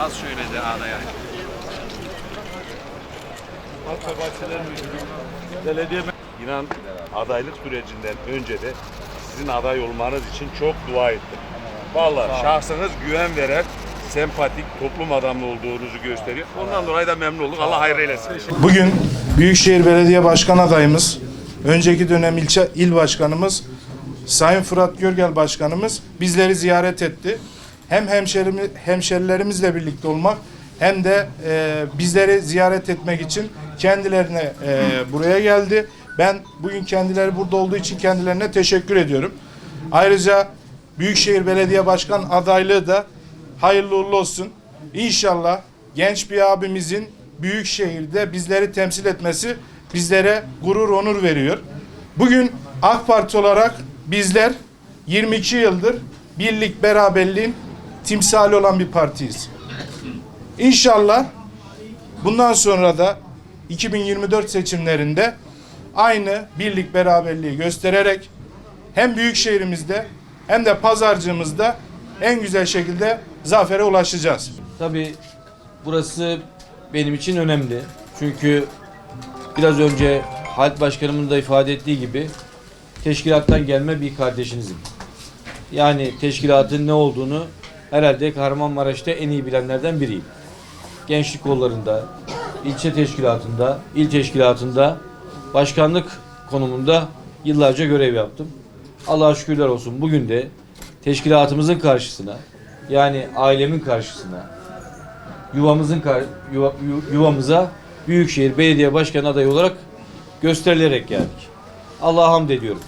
Az şöyle de adaya. Belediye İnan adaylık sürecinden önce de sizin aday olmanız için çok dua ettim. Vallahi şahsınız güven veren, sempatik, toplum adamı olduğunuzu gösteriyor. Ondan dolayı da memnun olduk. Allah hayır eylesin. Bugün Büyükşehir Belediye Başkan adayımız, önceki dönem ilçe il başkanımız Sayın Fırat Görgel Başkanımız bizleri ziyaret etti. Hem hemşerimi, hemşerilerimizle birlikte olmak hem de e, bizleri ziyaret etmek için kendilerine e, buraya geldi. Ben bugün kendileri burada olduğu için kendilerine teşekkür ediyorum. Ayrıca Büyükşehir Belediye Başkan adaylığı da hayırlı uğurlu olsun. İnşallah genç bir abimizin büyük şehirde bizleri temsil etmesi bizlere gurur onur veriyor. Bugün AK Parti olarak bizler 22 yıldır birlik beraberliğin timsali olan bir partiyiz. İnşallah bundan sonra da 2024 seçimlerinde aynı birlik beraberliği göstererek hem büyük şehrimizde hem de pazarcığımızda en güzel şekilde zafere ulaşacağız. Tabii burası benim için önemli. Çünkü biraz önce Halk Başkanımın da ifade ettiği gibi teşkilattan gelme bir kardeşinizim. Yani teşkilatın ne olduğunu herhalde Kahramanmaraş'ta en iyi bilenlerden biriyim. Gençlik kollarında, ilçe teşkilatında, il teşkilatında, başkanlık konumunda yıllarca görev yaptım. Allah'a şükürler olsun bugün de teşkilatımızın karşısına yani ailemin karşısına yuvamızın kar, yuva- yu- yuvamıza Büyükşehir Belediye Başkanı adayı olarak gösterilerek geldik. Allah'a hamd ediyorum.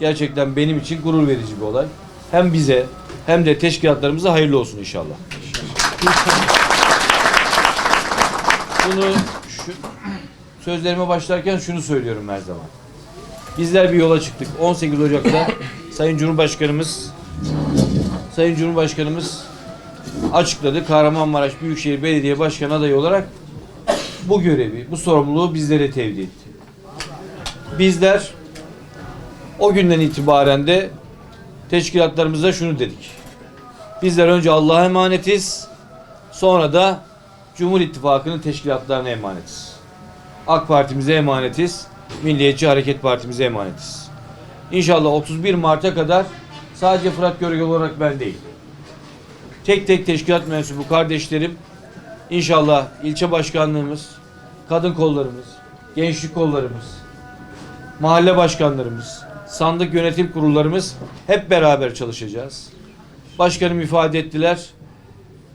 Gerçekten benim için gurur verici bir olay. Hem bize hem de teşkilatlarımıza hayırlı olsun inşallah. Bunu şu, sözlerime başlarken şunu söylüyorum her zaman. Bizler bir yola çıktık. 18 Ocak'ta Sayın Cumhurbaşkanımız Sayın Cumhurbaşkanımız açıkladı. Kahramanmaraş Büyükşehir Belediye Başkanı adayı olarak bu görevi, bu sorumluluğu bizlere tevdi etti. Bizler o günden itibaren de teşkilatlarımıza şunu dedik. Bizler önce Allah'a emanetiz, sonra da Cumhur İttifakı'nın teşkilatlarına emanetiz. AK Parti'mize emanetiz, Milliyetçi Hareket Partimize emanetiz. İnşallah 31 Mart'a kadar sadece Fırat Görgel olarak ben değil. Tek tek teşkilat mensubu kardeşlerim inşallah ilçe başkanlığımız, kadın kollarımız, gençlik kollarımız, mahalle başkanlarımız, sandık yönetim kurullarımız hep beraber çalışacağız. Başkanım ifade ettiler.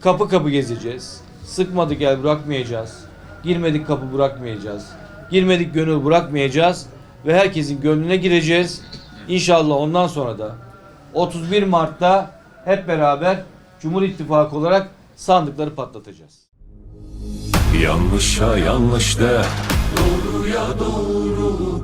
Kapı kapı gezeceğiz. Sıkmadık el bırakmayacağız. Girmedik kapı bırakmayacağız. Girmedik gönül bırakmayacağız. Ve herkesin gönlüne gireceğiz. İnşallah ondan sonra da 31 Mart'ta hep beraber Cumhur İttifakı olarak sandıkları patlatacağız. Yanlışa yanlış de Doğruya doğru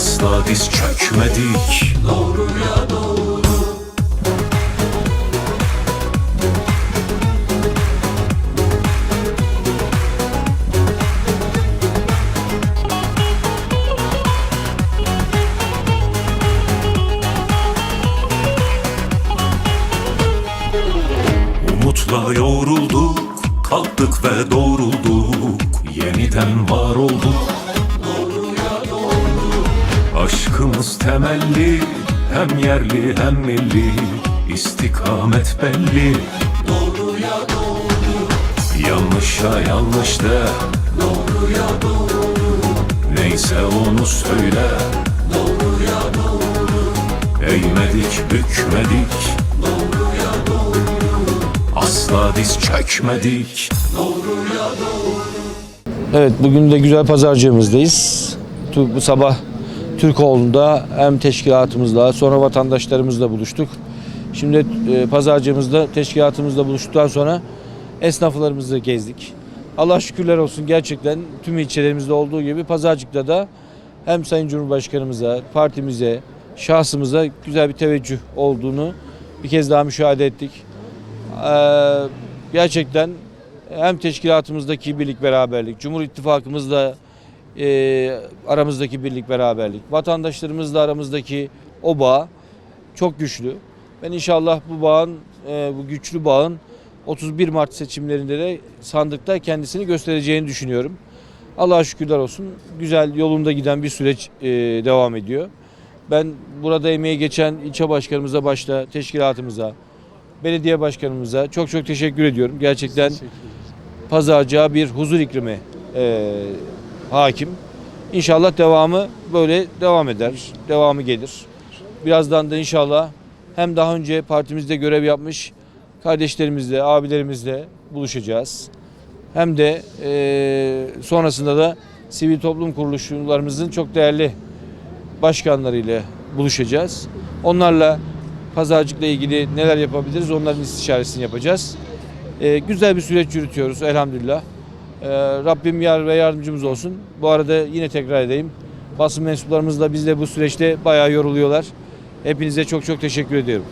Asla diz çökmedik. Doğruya doğru. Umutla yoğrulduk Kalktık ve doğrulduk. Yeniden var olduk Aşkımız temelli Hem yerli hem milli. İstikamet belli. Doğruya doğru. Yanlışa yanlış de. Doğruya doğru. Neyse onu söyle. Doğruya doğru. Eğmedik bükmedik. Doğruya doğru. Asla diz çökmedik. Evet bugün de güzel pazarcığımızdayız. Bu sabah Türkoğlu'nda hem teşkilatımızla sonra vatandaşlarımızla buluştuk. Şimdi e, pazarcığımızda teşkilatımızla buluştuktan sonra esnaflarımızı gezdik. Allah şükürler olsun gerçekten tüm ilçelerimizde olduğu gibi pazarcıkta da hem Sayın Cumhurbaşkanımıza, partimize, şahsımıza güzel bir teveccüh olduğunu bir kez daha müşahede ettik. Ee, gerçekten hem teşkilatımızdaki birlik beraberlik, Cumhur İttifakımızla e, aramızdaki birlik beraberlik, vatandaşlarımızla aramızdaki o bağ çok güçlü. Ben inşallah bu bağın, e, bu güçlü bağın 31 Mart seçimlerinde de sandıkta kendisini göstereceğini düşünüyorum. Allah'a şükürler olsun. Güzel yolunda giden bir süreç e, devam ediyor. Ben burada emeği geçen ilçe başkanımıza başta teşkilatımıza, belediye başkanımıza çok çok teşekkür ediyorum. Gerçekten pazarcığa bir huzur iklimi e, hakim. İnşallah devamı böyle devam eder, devamı gelir. Birazdan da inşallah hem daha önce partimizde görev yapmış kardeşlerimizle, abilerimizle buluşacağız. Hem de e, sonrasında da sivil toplum kuruluşlarımızın çok değerli başkanlarıyla buluşacağız. Onlarla pazarcılıkla ilgili neler yapabiliriz onların istişaresini yapacağız. Ee, güzel bir süreç yürütüyoruz elhamdülillah. Ee, Rabbim yar ve yardımcımız olsun. Bu arada yine tekrar edeyim. Basın mensuplarımız da biz de bu süreçte bayağı yoruluyorlar. Hepinize çok çok teşekkür ediyorum.